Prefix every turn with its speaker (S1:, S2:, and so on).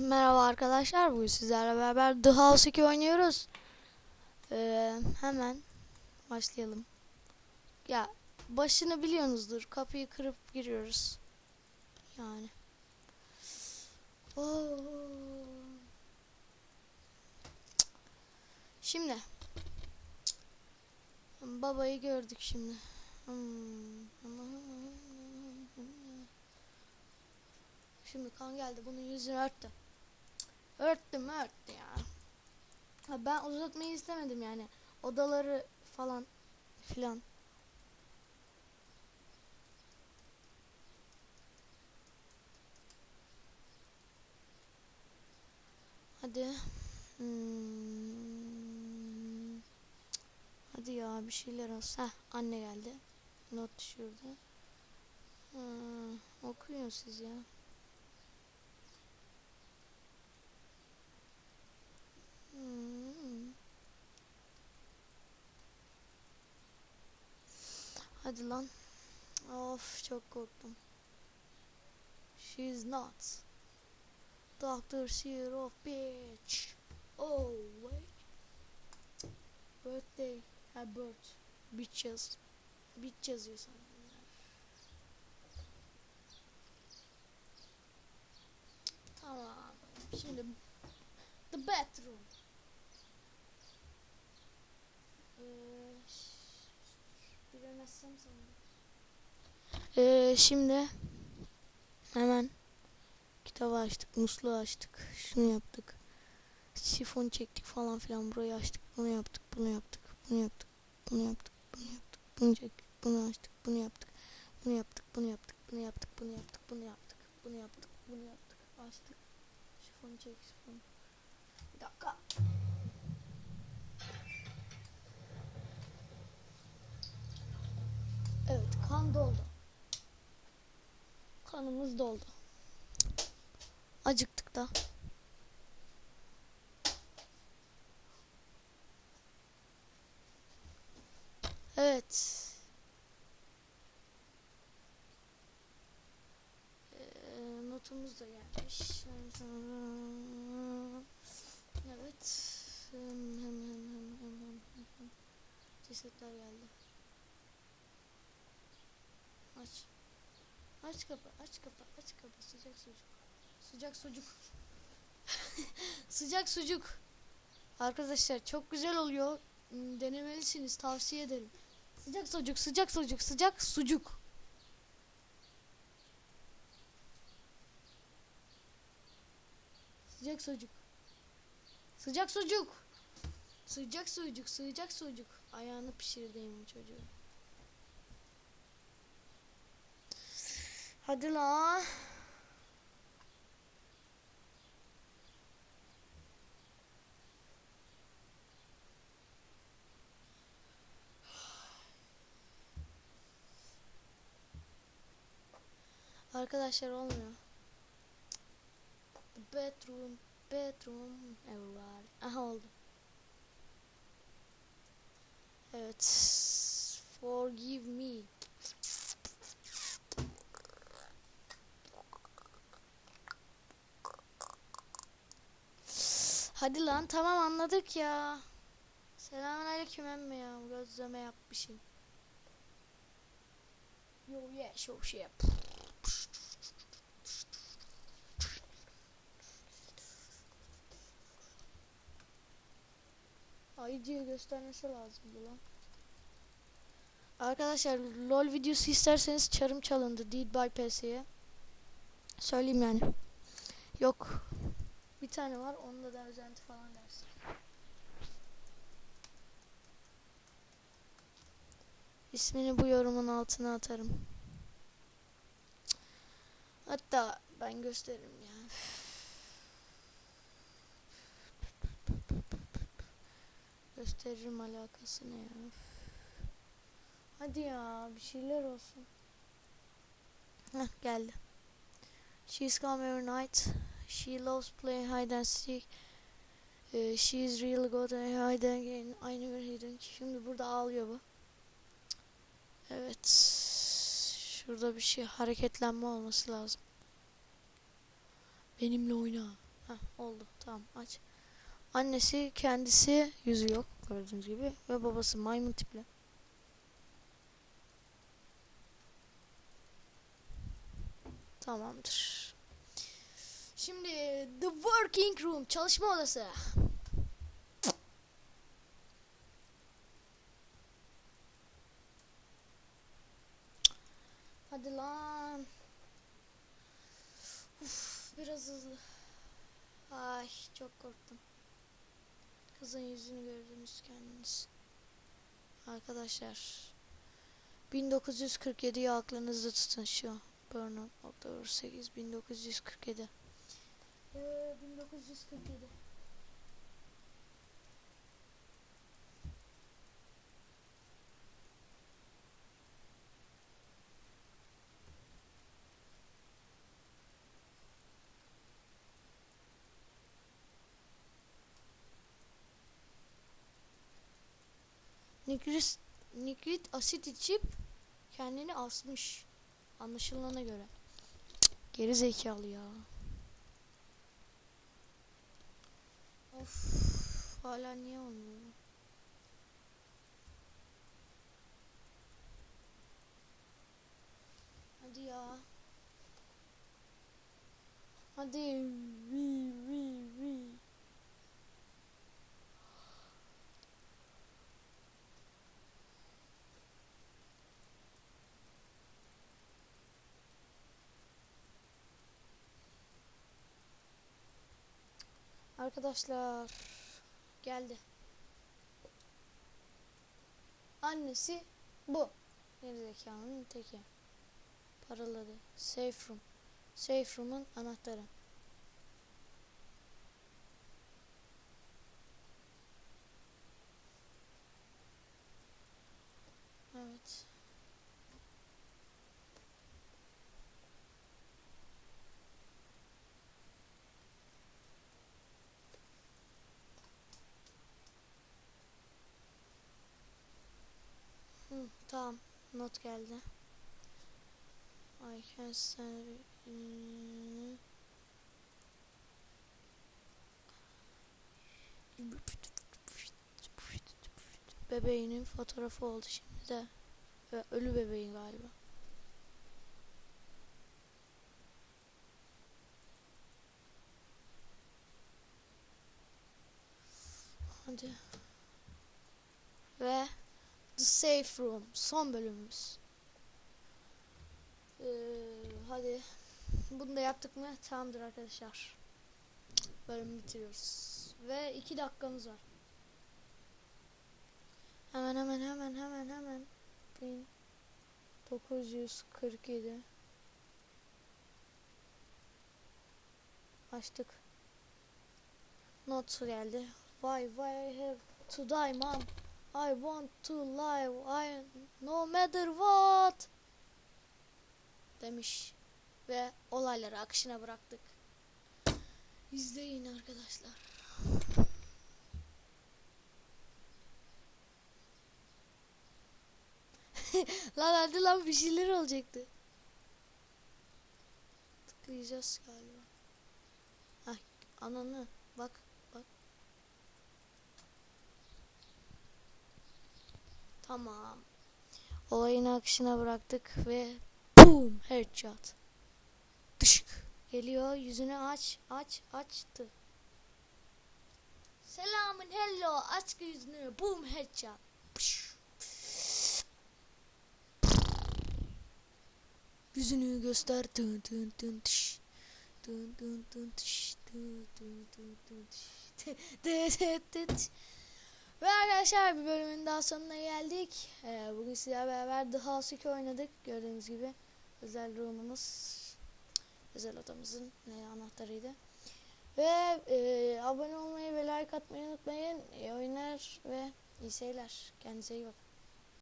S1: Merhaba arkadaşlar, bugün sizlerle beraber The House 2 oynuyoruz. Ee, hemen başlayalım. Ya başını biliyorsunuzdur, kapıyı kırıp giriyoruz. Yani. Oo. Şimdi. Babayı gördük şimdi. Hmm. Şimdi kan geldi, bunun yüzünü örttü. Örttüm örttü ya. Ha, ben uzatmayı istemedim yani. Odaları falan filan. Hadi. Hmm. Hadi ya bir şeyler olsa. Heh, anne geldi. Not düşürdü. Ha, okuyun siz ya. Hmm. Hadi lan. Of çok korktum. She's nuts. Doctor Seer of bitch. Oh wait. Birthday. Ha birth. Bitches. Bitch yazıyor sanırım. Tamam. Şimdi the bathroom. Ee, bilemezsem sanırım. Ee, şimdi hemen kitabı açtık, musluğu açtık, şunu yaptık, sifon çektik falan filan, burayı açtık, bunu yaptık, bunu yaptık, bunu yaptık, bunu yaptık, bunu yaptık, bunu çektik, bunu açtık, bunu yaptık, bunu yaptık, bunu yaptık, bunu yaptık, bunu yaptık, bunu yaptık, bunu yaptık, bunu yaptık, açtık, sifonu çek, sifonu. Bir dakika. Evet doldu. Kanımız doldu. Acıktık da. Evet. Ee, notumuz da gelmiş. Evet. Hem hem hem hem hem hem. Cesetler geldi. Aç. Aç kapı, aç kapı, aç kapı. Sıcak sucuk. Sıcak sucuk. Sıcak sucuk. Arkadaşlar çok güzel oluyor. Hmm, Denemelisiniz, tavsiye ederim. Sıcak sucuk, sıcak sucuk, sıcak sucuk. Sıcak sucuk. Sıcak sucuk. Sıcak sucuk, sıcak sucuk. Ayağını pişirdiğim çocuğu. Hadi la. Arkadaşlar olmuyor. The bedroom, bedroom, everybody. Aha oldu. Evet. Forgive me. Hadi lan tamam anladık ya. Selamünaleyküm emme ya. Gözleme yapmışım. Yo yeah show şey yap. Ayıcıya göstermesi lazımdı lan. Arkadaşlar LOL videosu isterseniz çarım çalındı Deed by PS'ye. Söyleyeyim yani. Yok. Bir tane var onda da özenti falan dersin. İsmini bu yorumun altına atarım. Hatta ben gösteririm ya. Gösteririm alakası ne ya. Hadi ya bir şeyler olsun. Heh geldi. She's come every night. She loves playing hide and seek. Ee, she is really good at hide and seek. I never hidden. Şimdi burada ağlıyor bu. Evet. Şurada bir şey hareketlenme olması lazım. Benimle oyna. Heh, oldu. Tamam aç. Annesi kendisi yüzü yok gördüğünüz gibi ve babası maymun tipli. Tamamdır. Şimdi the working room çalışma odası. Hadi lan. Uf, biraz hızlı. Ay çok korktum. Kızın yüzünü gördünüz kendiniz. Arkadaşlar 1947'yi aklınızda tutun şu. Burnout October 8 1947. Ee, 1947. Nikrit, nikrit asit içip kendini asmış. Anlaşılana göre. Geri zekalı ya. Of, hala niye olmuyor? Hadi ya. Hadi. Arkadaşlar geldi. Annesi bu. Gerizekalının teki. Paraladı. Safe room. Safe room'un anahtarı. Evet. Hı, tamam. Not geldi. I can. Bebeğinin fotoğrafı oldu şimdi de. Ölü bebeğin galiba. Hadi. Ve The Safe Room son bölümümüz. Ee, hadi. Bunu da yaptık mı? Tamamdır arkadaşlar. Bölümü bitiriyoruz. Ve iki dakikamız var. Hemen hemen hemen hemen hemen. 1947 Açtık. Not geldi. Why why I have to die mom? I want to live. I no matter what. Demiş. Ve olayları akışına bıraktık. İzleyin arkadaşlar. lan hadi lan bir şeyler olacaktı. Tıklayacağız galiba. Hah ananı bak bak. Tamam. Olayın akışına bıraktık ve boom headshot. Dışık. Geliyor yüzünü aç aç açtı. Selamın hello aç yüzünü boom headshot. Pış. Yüzünü göster. Dın dın dın tış. Dın dın dın tış. Dın dın dın tış. Dın dın dın tış. Arkadaşlar bir bölümün daha sonuna geldik. Ee, bugün sizlerle beraber The House 2 oynadık. Gördüğünüz gibi özel room'umuz, özel odamızın e, anahtarıydı. Ve e, abone olmayı ve like atmayı unutmayın. İyi oyunlar ve iyi seyirler. Kendinize iyi bakın.